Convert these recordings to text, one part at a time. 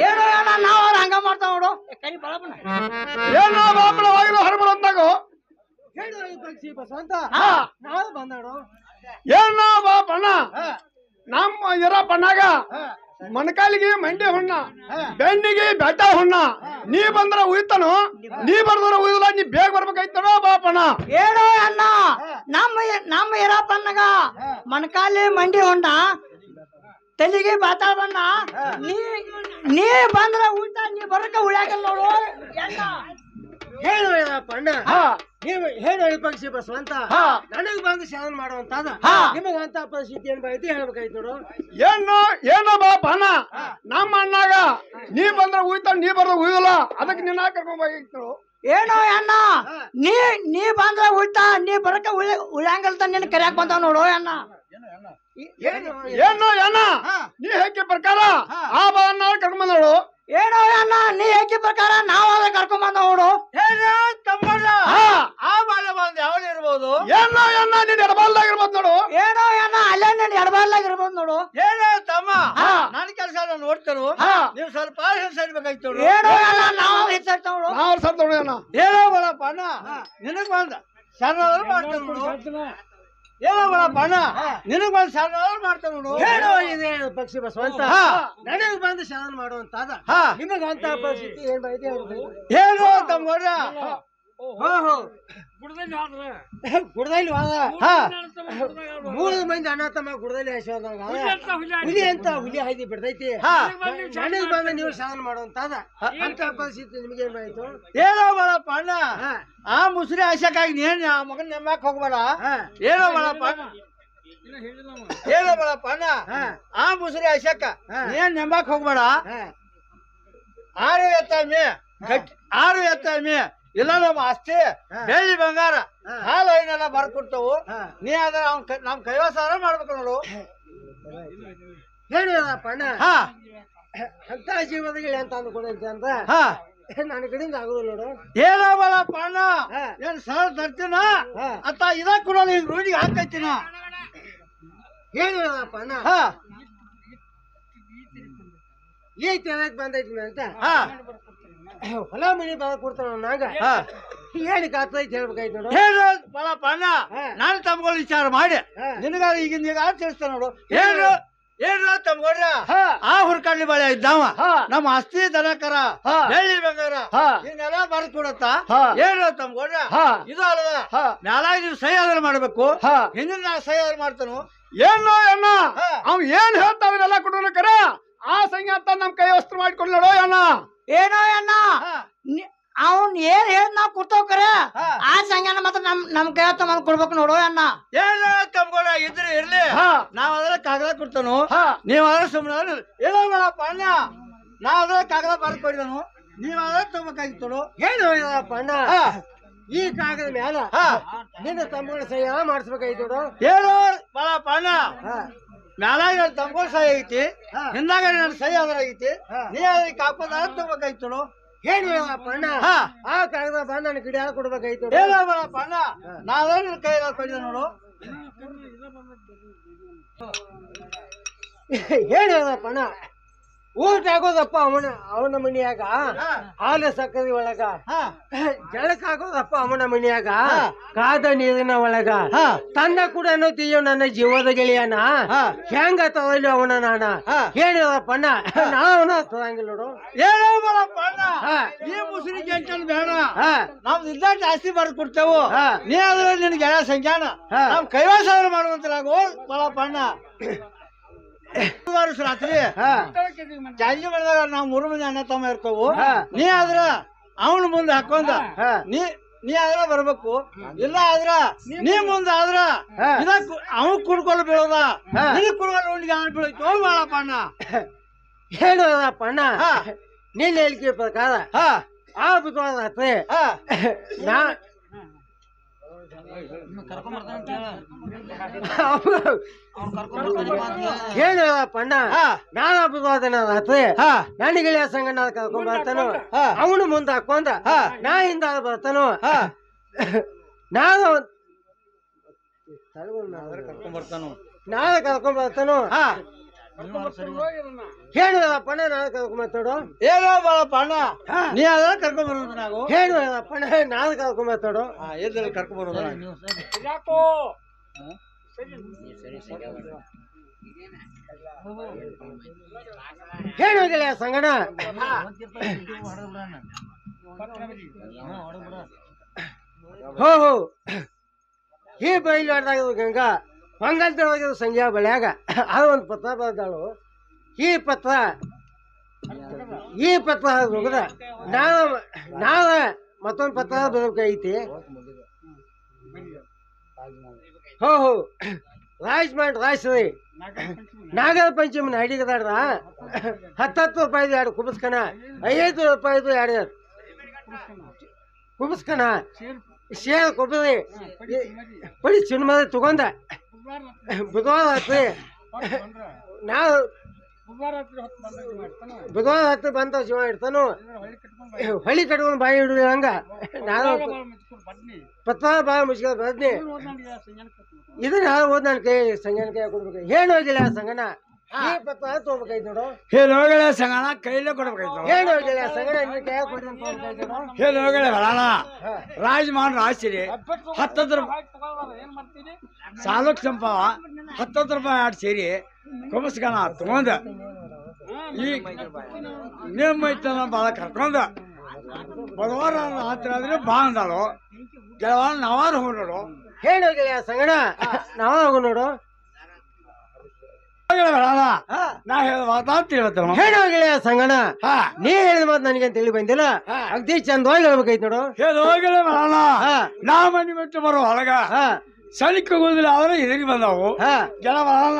ಏನೋ ಅಣ್ಣ ನಾವ್ ಅವ್ರ ಹಂಗ ಮಾಡ್ತಾವ ನೋಡು. ಕರಿ ಬಳಪನ ಏನೋ ಬಾಪಳವಾಗಿರೋ ಹರಬರಂತಾಗೋ ಹೇಳು ಈ ಪಕ್ಷಿ ಬಸವಂತ. ಹಾ. ನಾವು ಬಂದಾಡು ಏನೋ ಬಾಪಣ್ಣ ನಮ್ಮ ಇರೋ ಬಣ್ಣಾಗ ಮೊಣಕಾಲಿಗೆ ಮಂಡಿ ಹುಣ್ಣ ಬೆಣ್ಣಿಗೆ ಬೆಟ್ಟ ಹುಣ್ಣ. ನೀ ಬಂದ್ರ ಉಯ್ತಾನು ನೀ ಬರ್ದ್ರ ಉಯ್ದಲ್ಲ ನೀ ಬೇಗ ಬರ್ಬೇಕಾಯ್ತನೋ ಬಾಪಣ್ಣ ಏನೋ ಅಣ್ಣ ನಮ್ಮ ನಮ್ಮ ಇರೋ ಬಣ್ಣಗ ಮೊಣಕಾಲಿ ಮಂಡಿ ಹೊಂಡ ತಲೆಗೆ ವಾತಾವರಣ. ಬಣ್ಣ ನೀ ನೀ ಬಂದ್ರ ಉಲ್ಟಾ ನೀ ಬರಕ ಉಳ್ಯಾಕಲ್ಲ ನೋಡು. ಎಣ್ಣ ಹೇಳು ಪಣ್ಣ ಹಾ. ನೀವು ಹೇಳಿ ಈ ಪಕ್ಷಿ ಬಸವಂತ. ಹಾ. ನನಗ್ ಬಂದು ಶಾನ್ ಮಾಡುವಂತಾದ ನಿಮಗೆ ನಿಮಗಂತ ಪರಿಸ್ಥಿತಿ ಏನ್ ಬೈತಿ ಹೇಳ್ಬೇಕಾಯ್ತು ನೋಡು. ಏನು ಏನೋ ಬಾಪಣ್ಣ ನಮ್ಮ ಅಣ್ಣಾಗ ನೀ ಬಂದ್ರೆ ಉಯ್ತ ನೀ ಬರ್ದ ಉಯ್ಯಲ್ಲ ಅದಕ್ಕೆ ನಿನ್ನ ಕರ್ಕೊಂಡ್ಬಾಗಿತ್ತು ಏನೋ ಅಣ್ಣ ನೀ ನೀ ಬಂದ್ರ ಉಳ್ತಾ ನೀ ಬರಕ ಉಳ್ಯ ಉಳ್ಯಾಂಗಲ್ತ ನಿನ್ ಕರ್ಯಾಕ್ ಬಂತಾವ ನೋಡು ಅಣ್ಣ. ಏನು ಏನು ಏನ ನೀ ಹೇಗೆ ಪ್ರಕಾರ ಆ ಬಾ ಅಣ್ಣ ಕರ್ಕೊಂಡ್ ನೋಡು ಏನೋ ಅಣ್ಣ ನೀ ಹೇಗೆ ಪ್ರಕಾರ ನಾವಾದ ಕರ್ಕೊಂಡ್ ಬಂದವಳು? ನೋಡು ಹಾ. ಆ ಬಾಳೆ ಬಂದು ಯಾವಳು ಇರ್ಬೋದು. ಏನೋ ಏನ ನೀನ್ ಎಡಬಾಲ್ದಾಗಿರ್ಬೋದು ನೋಡು. ಏನೋ ಅಣ್ಣ ಅಲ್ಲೇ ನೀನ್ ಎಡಬಾರ್ಲಾಗಿರ್ಬೋದು ನೋಡು. ಹೇಳು ತಮ್ಮ. ಹಾ. ನನ್ನ ಕೆಲಸ ನಾನು ನೋಡ್ತೇನೆ ನೀವು ಸ್ವಲ್ಪ ಹೆಸರ್ಬೇಕಾಯ್ತು ಏನೋ ಅಣ್ಣ ನಾವ್ ನೋಡು ನಾವ್ ಅಣ್ಣ. ನೋಡು ಏನ ಏನೋ ಬರಪ್ಪ ಅಣ್ಣ. ನಿನಗ್ ಬಂದ. ಸಣ್ಣವರು ಮಾಡ್ತಾನೆ. ನೋಡು ಏನೋ ನಿನಗೊಂದು ಮಾಡ್ತಾನೆ ನೋಡು. ಹೇಳು ಇದೆ ಪಕ್ಷಿ ಬಸವಂತ. ನನಗ್ ಬಂದು ಶಾನ್ ಮಾಡುವಂತಾದ. ನಿಮಗಂತ ಪರಿಸ್ಥಿತಿ ಏನ್ ಹೇಳು. ತಮ್ಮ ಗುಡದಲ್ಲಿ ವಾದ ಮೂರು ಮಂದಿ ಅಣ್ಣ ತಮ್ಮ ಗುಡದಲ್ಲಿ ಹಾಸ್ಯಾದಾಗ ಹುಲಿ ಅಂತ ಹುಲಿ ಹಾಯ್ದಿ ಬಿಡ್ತೈತಿ. ನನಗ್ ಬಂದ ನೀವು ಶಾನ್ ಮಾಡುವಂತಾದ. ಅಂತ ಪರಿಸ್ಥಿತಿ ನಿಮ್ಗೆ ಏನ್ ಆಯ್ತು? ಏನೋ ಮಾಡಪ್ಪ ಅಣ್ಣ. ಆ ಮುಸುರಿ ಆಶಕ್ಕಾಗಿ ನೀನ್ ಆ ಮಗನ್ ನೆಮ್ಮಕ್ ಹೋಗ್ಬೇಡ. ಏನೋ ಅಣ್ಣ. ಏನೋ ಮಾಡಪ್ಪ ಅಣ್ಣ. ಆ ಮುಸುರಿ ಆಶಕ್ಕ ನೀನ್ ನೆಮ್ಮಕ್ ಹೋಗ್ಬೇಡ. ಆರು ಎತ್ತಾಮಿ ಆರು ಎತ್ತಮ್ಮಿ. ಇಲ್ಲ ನಮ್ಮ ಆಸ್ತಿ ಬೆಳ್ಳಿ ಬಂಗಾರ. ಹಾಲು ಐನೆಲ್ಲ ಬರ್ಕೊಡ್ತಾವು. ನೀ ಅದ್ರ ಅವ್ನ ನಮ್ ಕೈವಾಸಾರ ಮಾಡ್ಬೇಕು ನೋಡು. ಹೇಳಿದಪ್ಪ ಅಣ್ಣ. ಅಂತ ಜೀವನದಲ್ಲಿ ಅಂತ ಅಂದ್ಕೊಂಡೈತೆ ಅಂತ ನನ್ನ ಕಡೆಯಿಂದ ಆಗುದಿಲ್ಲ ನೋಡು. ಏನೋ ಬಲಪ್ಪ ಅಣ್ಣ ಏನ್ ಸರ್ ತರ್ತೀನ ಅತ್ತ ಇದ ಕೂಡ ಹಿಂಗ್ ರೂಢಿಗೆ ಹಾಕೈತಿನ? ಹೇಳಿದಪ್ಪ ಅಣ್ಣ. ಈ ತೆಳಕ್ ಬಂದೈತಿ ಅಂತ? ಹೊಲ ಮನಿ ಬಾಳ ಕೊಡ್ತಾನ ನಂಗ. ಹೇಳಿ ಕಾತೈತಿ ಹೇಳ್ಬೇಕಾಯ್ತು ನೋಡು. ಹೇಳು ಬಲಪ್ಪ ಅಣ್ಣ ನಾನು ತಮ್ಗಳು ವಿಚಾರ ಮಾಡಿ. ನಿನಗಾಗ ಈಗಿನ ಈಗ ತಿಳಿಸ್ತಾನ ನೋಡು. ಹೇಳು. ಏನು ತಮ್ಗೊಡ್ರ ಆ ಹುರ್ಕಳ್ಳಿ ಬಳೆ ಇದ್ದಾವ. ನಮ್ಮ ಆಸ್ತಿ ದನಕರ ಬೆಳ್ಳಿ ಬಂಗಾರ. ಇದನ್ನೆಲ್ಲ ಬರ್ದ್ ಕೊಡತ್ತ ಏನು ತಮ್ಗೊಡ್ರ ಇದು ಅಲ್ವಾ ನಾಲ್ಕು ನೀವು ಸಹಿ ಆದ್ರೆ ಮಾಡ್ಬೇಕು. ಹಿಂದಿನ ನಾ ಸಹಿ ಆದ್ರೆ ಮಾಡ್ತಾನು. ಏನೋ ಅಣ್ಣ ಅವ್ ಏನ್ ಹೇಳ್ತಾವನ್ನೆಲ್ಲ ಕೊಡೋಣ ಕರ ಆ ಸಂಗೀತ ನಮ್ ಕೈ ವಸ್ತ್ರ ಮಾಡ್ಕೊಂಡು ನೋಡೋ ಅಣ್ಣ ಏನೋ ಅಣ್ಣ ಅವನ್ ಏನ್ ಹೇಳ್ ನಾವ್ ಕುರ್ತೋಕರೆ ಕರೆ ಆ ಸಂಘನ ಮಾತ್ರ ನಮ್ ನಮ್ ಕೈ ಹತ್ತ ಮನ್ ಕೊಡ್ಬೇಕು ನೋಡೋ ಅಣ್ಣ ಏನ ಕಂಬಳ ಇದ್ರೆ ಇರ್ಲಿ. ಹಾ. ನಾವ್ ಅದ್ರ ಕಾಗದ ಕೊಡ್ತಾನು. ನೀವ್ ಅದ್ರ ಸುಮ್ಮನೆ ಏನೋ ಮಾಡಪ್ಪ ಅಣ್ಣ. ನಾವ್ ಅದ್ರ ಕಾಗದ ಬರ್ಕೊಡಿದನು ನೀವ್ ಅದ್ರ ತಗೋಬೇಕಾಗಿತ್ತು ಏನು ಅಣ್ಣ? ಈ ಕಾಗದ ಮೇಲೆ ನಿನ್ನ ತಮ್ಮಗಳ ಸಹಿ ಮಾಡಿಸ್ಬೇಕಾಗಿತ್ತು ಏನು ಬಾಳಪ್ಪ ಅಣ್ಣ. ಮ್ಯಾಲಾಗ ನನ್ನ ತಮ್ಮಗಳ ಸಹಿ ಐತಿ ಹಿಂದಾಗ ನನ್ನ ಸಹಿ ಅದ್ರ ಐತಿ ನೀ ಅದಕ್ಕೆ ಹಾಕೋದ ತಗೋಬೇಕಾಗಿತ್ತು ಏನು ಅಣ್ಣ. ಆ ಕಾಗದ ಬಂದು ನನ್ನ ಗಿಡ ಕೊಡ್ಬೇಕಾಗಿತ್ತು ಏನು ಮಾಡಪ್ಪ ಅಣ್ಣ. ನಾ ಅದ್ರ ನನ್ನ ಕೈಯಾಗ ಹಾಕೊಂಡಿದ್ದೆ ನೋಡು. ಹೇಳಪ್ಪ ಅಣ್ಣ. ಊಟ ಆಗೋದಪ್ಪ ಅವನ ಅವನ ಮನಿಯಾಗ. ಹಾಲು ಸಕ್ಕರೆ ಒಳಗ. ಜಳಕ ಆಗೋದಪ್ಪ ಅವನ ಮನಿಯಾಗ. ಕಾದ ನೀರಿನ ಒಳಗ. ತನ್ನ ಕೂಡ ತೀಯೋ ನನ್ನ ಜೀವದ ಗೆಳೆಯನ. ಹೆಂಗ ತಗೊಳ್ಳಿ ಅವನ ನಾನ? ಹೇಳಿದಪ್ಪ ಅಣ್ಣ ನಾವನ ತರಂಗಿಲ್ಲ ನೋಡು. ಏನೋ ಈ ಮುಸುರಿ ಜಂಟನ್ ಬೇಡ. ನಾವು ಇದ್ದ ಜಾಸ್ತಿ ಬರ್ದ್ ಕೊಡ್ತೇವು ನೀ ಆದ್ರೆ ನಿನ್ ಗೆಳೆಯ ಸಂಖ್ಯಾನ. ನಮ್ ಕೈವಾಸ ಮಾಡುವಂತರಾಗೋ. ಬರಪ್ಪ ಅಣ್ಣ ವರ್ಷ ರಾತ್ರಿ ಜಾಲಿ ಬಂದಾಗ ನಾವ್ ಮೂರು ಮಂದಿ ಅಣ್ಣ ತಮ್ಮ ಇರ್ತವು. ನೀ ಆದ್ರ ಅವನ ಮುಂದೆ ಹಾಕೊಂಡ. ನೀ ನೀ ಆದ್ರ ಬರ್ಬೇಕು. ಇಲ್ಲ ಆದ್ರ ನೀ ಮುಂದ ಆದ್ರ ಅವ್ ಕುಡ್ಕೊಂಡು ಬೀಳೋದ. ನೀ ಕುಡ್ಕೊಂಡು ಉಂಡಿಗೆ ಅವನ್ ಬೀಳೈತು ಮಾಡಪ್ಪ ಅಣ್ಣ. ಹೇಳೋದಪ್ಪ ಅಣ್ಣ. ನೀನ್ ಹೇಳಿಕೆ ಪ್ರಕಾರ ಆ ಬುದ್ಧವಾದ ನಾ ಹೇಳಪ್ಪ ಅಣ್ಣ? ನಾನು ಹಾ. ನನ್ನ ಗೆಳೆಯ ಸಂಗಣ್ಣ ಕರ್ಕೊಂಡ್ ಬರ್ತಾನು? ಅವನು ಮುಂದೆ ಹಾಕೊಂಡ ನಾ ಹಿಂದ ಬರ್ತಾನು? ನಾನು ಕರ್ಕೊಂಡ್ ಬರ್ತಾನು? ನಾನು ಕರ್ಕೊಂಡ್ ಬರ್ತಾನು? ಹೇಳು ಪಣ ನಾನು ಕರ್ಕೊಂಡ್ ಮಾತಾಡು ಏನೋ ಬಾಳಪ್ಪ ಅಣ್ಣ ನೀ ಅದೆಲ್ಲ ಕರ್ಕೊಂಡ್ ಬರೋದು ನಾವು. ಹೇಳು ಪಣ ನಾನು ಕರ್ಕೊಂಡ್ ಮಾತಾಡು. ಎದ್ರಲ್ಲಿ ಕರ್ಕೊಂಡ್ ಬರೋದು ಹೇಳು ಗೆಳೆಯ ಸಂಗಣ ಹೋ. ಹೋ ಈ ಬೈಲು ಆಡ್ದಾಗ ಗಂಗಾ ಹೇಳಿದ್ರು ಸಂಜೆ ಬಳ್ಯಾಗ ಅದು ಒಂದು ಪತ್ರ ಬರ್ದಾಳು ಈ ಪತ್ರ ಈ ಪತ್ರ ಮುಗಿದ, ನಾಳೆ ನಾಳೆ ಮತ್ತೊಂದು ಪತ್ರ ಬರಬೇಕೈತಿ. ಹೋ ಹೋ ರಾಜ್ ಮಾಡಿ ರಾಜ್ರಿ ನಾಗರ ಪಂಚಮಿನ ಅಡಿಗದಾಡ್ದ, ಹತ್ತತ್ತು ರೂಪಾಯಿದು ಎರಡು ಕುಬಸ್ಕಣ ಐದು ರೂಪಾಯಿದು ಎರಡು ಕುಬಸ್ಕಣ ಶೇರ್ ಕೊಬ್ಬರಿ ಪಡಿ ಸಿನಿಮಾದ ತಗೊಂಡ ಬುಧವಾರ ರಾತ್ರಿ. ನಾವು ಬುಧವಾರ ರಾತ್ರಿ ಬಂತ ಜೀವ ಇಡ್ತಾನು? ಹೊಳಿ ಕಟ್ಕೊಂಡು ಬಾಯಿ ಹಿಡಿದು ಹಂಗ. ನಾನು ಪತ್ರ ಬಾಯಿ ಮುಚ್ಕ ಬದ್ನಿ. ಇದನ್ನ ಓದ್ ನಾನು ಕೈ ಸಂಗನ ಕೈ ಕೊಡ್ಬೇಕು. ಏನು ಹೋಗಿಲ್ಲ ಸಂಗನ ಸಂಗಣ ಕೈಲೇ ಕೊಡ್ಬೇಕಾಯ್ತು. ಏನು ಹೋಗಿಲ್ಲ ಸಂಗನ ನಿನ್ನ ಕೈ ಕೊಡ್ರಿ ಅಂತ ತಗೋಬೇಕಾಯ್ತು ನೋಡು ಹೇಳೋಗಳೆ ಬರೋಣ. ರಾಜ್ ಮಾಡಿ ರಾಸಿರಿ ಹತ್ತತ್ತು ರೂಪಾಯಿ ಸಾಲಕ್ ಸಂಪವ ಹತ್ತತ್ತು ರೂಪಾಯಿ ಆಡ್ ಸೇರಿ ಕುಮಸ್ಕನ ತಗೊಂಡ ಈ ನಿಮ್ಮ ಐತನ ಭಾಳ ಕರ್ಕೊಂಡ ಬಡವರ ಹತ್ರ ಆದ್ರೆ ಬಾ ಅಂದಾಳು. ಕೆಲವಾರ ನಾವಾರು ಹೋಗೋಣ ನೋಡು ಹೋಗಿಲ್ಲ ಸಂಗಣ? ನಾವ ಹೋಗೋ ನೋಡು. ನಾ ಹೇಳ ಮಾತಾಡ್ತೀನಿ ಇವತ್ತು ಹೇಳು ಸಂಗನ ಹಾ. ನೀ ಹೇಳಿದ ಮಾತು ನನಗೆ ತಿಳಿ ಬಂದಿಲ್ಲ. ಅಗ್ದಿ ಚಂದವಾಗಿ ಹೇಳ್ಬೇಕಾಯ್ತು ನೋಡು. ಹೇಳಿ ಬರೋಣ ಹಾ. ನಾ ಮನೆ ಬಿಟ್ಟು ಬರೋ ಹಾ. ಸಲಿಕ್ಕೆ ಹೋಗುದಿಲ್ಲ ಆದ್ರೆ ಎದುರಿಗೆ ಬಂದವು. ಜನ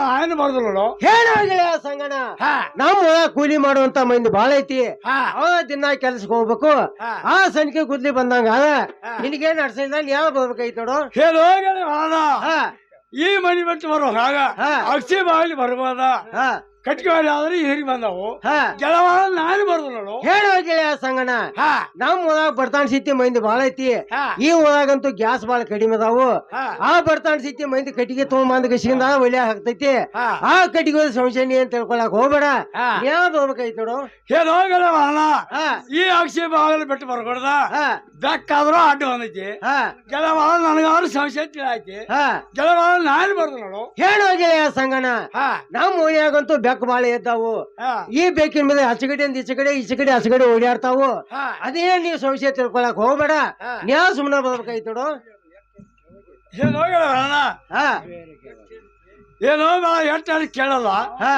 ಆಯ್ನ ಬರ್ದು ನೋಡು. ಹೇಳು ಸಂಗನ ಹಾ. ನಮ್ಮ ಕೂಲಿ ಮಾಡುವಂತ ಮಂದಿ ಬಾಳ ಐತಿ. ಅವ ದಿನ ಕೆಲ್ಸಕ್ಕೆ ಹೋಗ್ಬೇಕು. ಆ ಸನಿಕೆ ಕೂದ್ಲಿ ಬಂದಂಗ ನಿನಗೇನ್ ಅಡ್ಸಿಲ್ಲ ಯಾವ ಬರ್ಬೇಕಾಯ್ತು ನೋಡು. ಹೇಳಿ ಬರೋಣ ಹಾ. ಈ ಮನೆ ಬಿಟ್ಟು ಬರೋ ಹಾಗ ಹಾ. ಅಕ್ಷಿ ಬಾಗಿಲಿ ಬರ್ಬೋದ ಹಾ. ಕಟ್ಗೆ ಬಾಗಿಲು ಆದ್ರೆ ಹೇರಿ ಬಂದವು. ಹಾ. ಕೆಲವಾರ ನಾನು ಬರ್ದು ನೋಡು. ಹೇಳು ಗೆಳೆಯ ಸಂಗಣ ಹಾ. ನಮ್ ಊರಾಗ ಬರ್ತಾನ ಸಿತ್ತಿ ಮಂದಿ ಬಾಳ ಐತಿ. ಈ ಊರಾಗಂತೂ ಗ್ಯಾಸ್ ಬಾಳ ಕಡಿಮೆ ಅದಾವು. ಆ ಬರ್ತಾನ ಸಿತ್ತಿ ಮಂದಿ ಕಟ್ಟಿಗೆ ತಗೊಂಡ್ ಬಂದ ಕಸಿಂದ ಒಳ್ಳೆ ಹಾಕ್ತೈತಿ ಆ ಕಟ್ಟಿಗೆ ಸಂಶಯ ನೀ ಅಂತ ತಿಳ್ಕೊಳಕ್ ಹೋಗ್ಬೇಡ. ಯಾವ್ದು ಯಾವ ಬರ್ಬೇಕಾಯ್ತು ನೋಡು. ಹೇಳಿ ಹೋಗಲೇ ಹಾ. ಈ ಅಕ್ಷಿ ಬಾಗಿಲು ಬಿಟ್ಟು ಬರ್ಕೊಡ್ದ ಬೆಕ್ಕಾದ್ರೂ ಅಡ್ಡ ಬಂದೈತಿ ಕೆಲವಾದ ನನಗಾದ್ರೂ ಸಂಶಯ ಆಯ್ತಿ. ಕೆಲವಾದ ನಾನು ಬರ್ದು ನೋಡು. ಗೆಳೆಯ ಸಂಗಣ ನಮ್ಮ ಓಣಿಯಾಗಂತೂ ಬೆಕ್ಕು ಬಾಳೆ ಇದ್ದಾವು ಈ ಬೆಕ್ಕಿನ ಮೇಲೆ ಹಚ್ಚಗಡೆಯಿಂದ ಈಚೆಗಡೆ ಈಚೆಗಡೆ ಹಸಿಗಡೆ ಓಡಾಡ್ತಾವು ಅದೇ ನೀವು ಸಂಶಯ ತಿಳ್ಕೊಳಕ್ ಹೋಗ್ಬೇಡ. ನ್ಯಾ ಸುಮ್ಮನೆ ಬರ್ಬೇಕಾಯ್ತು ನೋಡು. ಏನೋ ಎಷ್ಟು ಕೇಳಲ್ಲ. ಹಾ.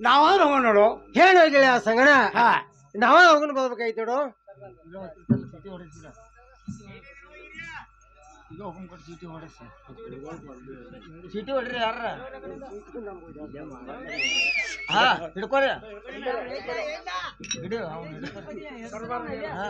ನಾವಾದ್ರೂ ಹೋಗೋಣ ನೋಡು. ಹೇಳೋ ಗೆಳೆಯ ಸಂಗಣ ಹಾ. ನಾವ ಹೋಗೋಣ ಬರ್ಬೇಕಾಯ್ತು ನೋಡು. ಚೀಟಿ ಹೊಡ್ರಿ ಯಾರ? ಹಾ ಹಿಡ್ಕೊರಿ. ಹಿಡಿ ಅವ್ನು ಹಿಡ್ಕೊರಿ. ಹಾ.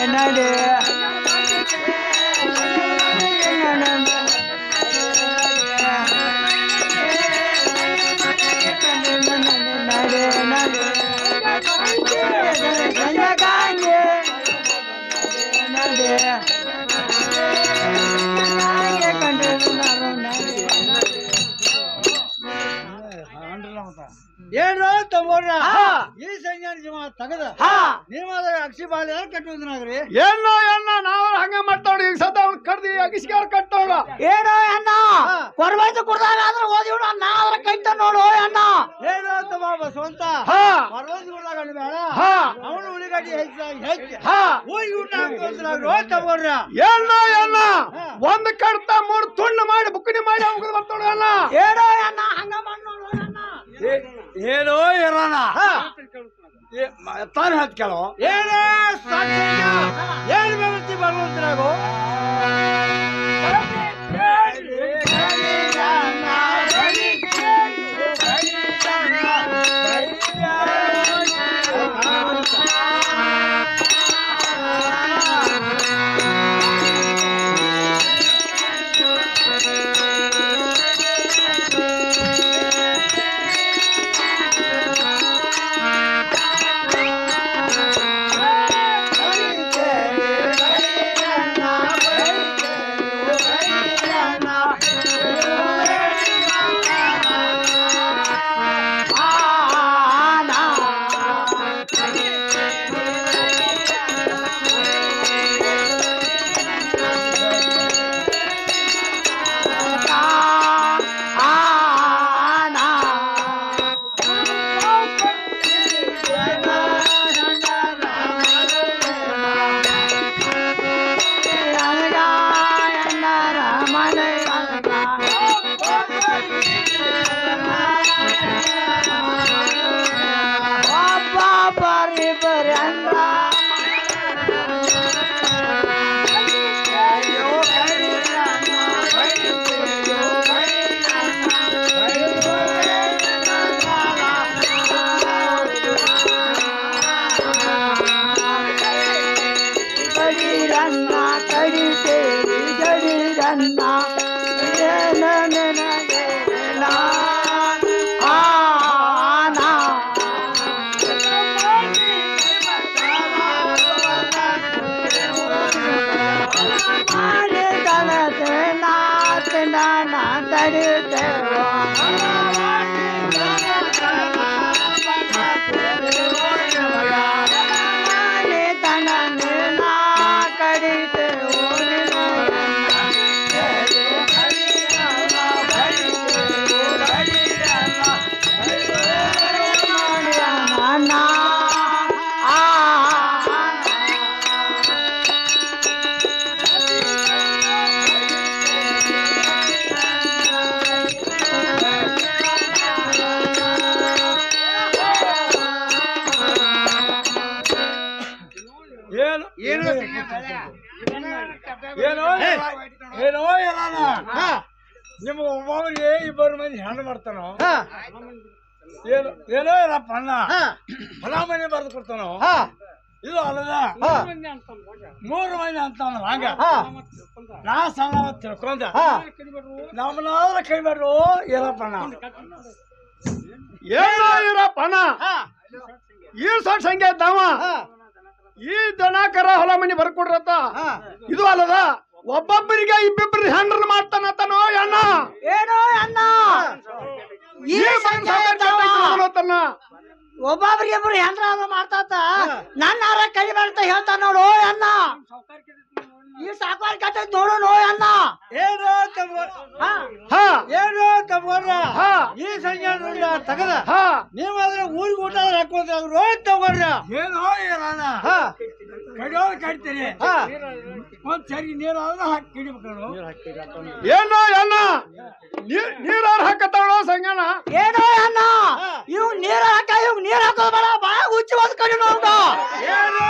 ಏನ್ರೋ ತಮ್ಮ ತಗೋರ ಹಾ. ಈ ಸಂಜೆ ಜೀವ ತಗದ. ಹಾ. ನೀವಾದ್ರೆ ಅಕ್ಷಿ ಬಾಲ ಕಟ್ಟುವುದ್ರಾಗ್ರಿ ಏನೋ ಎನ್ನ ನಾವು ಹಂಗ ಮಾಡ್ತಾವ್ರಿ. ಈಗ ಸದ ಅವ್ನ ಕಡ್ದಿ ಅಗಿಸ್ಗಾರ ಕಟ್ಟೋಳ ಏನೋ ಅಣ್ಣ ಕೊರ್ಬೈತು ಕುಡ್ದಾಗ ಆದ್ರೆ ಓದಿವ್ ನಾ ಆದ್ರ ಕೈತ ನೋಡು ಅಣ್ಣ ಏನೋ ತಮ್ಮ ಬಸವಂತ? ಹಾ. ಕುಡ್ದಾಗ ಬೇಡ. ಹಾ. ಅವನು ಉಳಿಗಡ್ಡಿ ಹೆಚ್ಚಾಗಿ ಹೋಗಿ ಊಟ ಹಾಕೋದ್ರಾಗ್ರಿ ತಗೋರ ಏನೋ ಎನ್ನ ಒಂದ್ ಕಡ್ತ ಮೂರ್ ತುಂಡು ಮಾಡಿ ಬುಕ್ಕಣಿ ಮಾಡಿ ಹೋಗುದು ಬರ್ತಾಳ ಏನೋ ಇರೋಣ. ತಾನೇ ಹತ್ ಕೇಳೋ? ಏನೇ ಸಾಕ್ಷಿ ಏನ್ ವ್ಯವಸ್ಥೆ ಬರುವಂತರಾಗೋ ಹೆಣ್ಣು ಏನು ಏನೋ ಇರಪ್ಪ ಅಣ್ಣ? ಹೊಲ ಮನೆ ಬರೆದು ಕೊಡ್ತಾನೋ? ಇದು ಅಲ್ಲದ? ಮೂರು ಮಂದಿ ಅಂತ ಹಂಗ. ನಾ ಸಣ್ಣ ತಿಳ್ಕೊಂಡ. ನಮ್ಮನಾದ್ರ ಕೈ ಮಾಡ್ರು ಇರಪ್ಪ ಅಣ್ಣ? ಏನೋ ಇರಪ್ಪ ಈ ಸಣ್ಣ ಸಂಖ್ಯೆ ಇದ್ದಾವ ಈ ದನ ಕರ ಹೊಲ ಮನಿ ಬರ್ಕೊಡ್ರತ್ತ. ಇದು ಅಲ್ಲದ? ಒಬ್ಬೊಬ್ಬರಿಗೆ ಇಬ್ಬಿಬ್ರು ಹೆಂಡ್ರನ್ ಮಾಡ್ತಾನತನೋ ಅಣ್ಣ ಏನೋ ಅಣ್ಣ? ಈ ಈ ಸಂಖ್ಯೆ ಇದ್ದಾವ. ತನ್ನ ಒಬ್ಬೊಬ್ರಿಗೆ ಇಬ್ರು ಯಂತ್ರ ಮಾಡ್ತಾತ? ನನ್ನ ಆರ ಕೈ ಬರ್ತಾ ಹೇಳ್ತಾನ ನೋಡು ಅಣ್ಣ. ಈ ಸಾಕಾರ ಕಟ್ಟ ನೋಡು ನೋ ಅಣ್ಣ. ಏನು ತಮ್ಮ ಹಾ. ಹಾ. ಏನು ತಮ್ಮ ಹಾ. ಈ ಸಂಜೆ ತಗದ. ಹಾ. ನೀವಾದ್ರೆ ಊರಿಗೆ ಊಟ ಹಾಕೋದ್ರ ರೋಡ್ ತಗೋರ ಏನೋ ಇರೋಣ ಕಡಿಯೋರು ಕಟ್ತೀನಿ. ಒಂದ್ ಸರಿ ಹಾಕಿ ಏನೋ ಅಣ್ಣ ನೀರ್ ಹಾಕತ್ತಾಳೋ ಸಂಗಣ ಏನೋ ಅಣ್ಣ ಇವ್ ನೀರ್ ಹಾಕ ಇವ್ ನೀರ್ ಹಾಕೋದ್ ಬೇಡ ಬಾಳ ಉಚ್ಚಿ ಒಂದ್ ಕಡೆ ನೋಡ ಏನೋ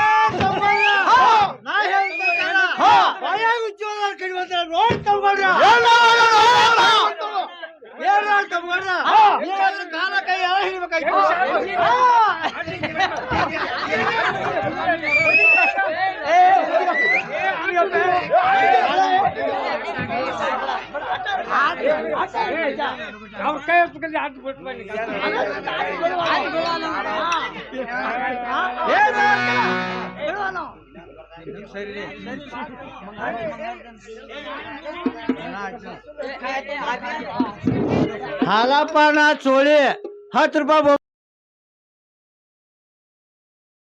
ಕೈ ಹಾ. ನಾ ಹೇಳ್ತೀನಿ ಹಾ. ಬಾಯಾಗ ಉಜ್ಜೋದ ಕಡಿಮೆ ರೋಡ್ ತಗೋರ ಏನೋ ಅಣ್ಣ? ಏನೋ ತಗೋರ ಹಾ. ನೀವಾದ್ರೆ ಕಾಲ ಕೈ ಎಲ್ಲ ಹಿಡಿಬೇಕಾಯ್ತು ಅವ್ರ ಕೈ ಹತ್ಕೊಂಡು ಹಾಕಿ ಬಿಟ್ಟು ಬನ್ನಿ ಹಾಲಪ್ಪ ನಾ ಚೋಳಿ ಹತ್ತು ರೂಪಾಯಿ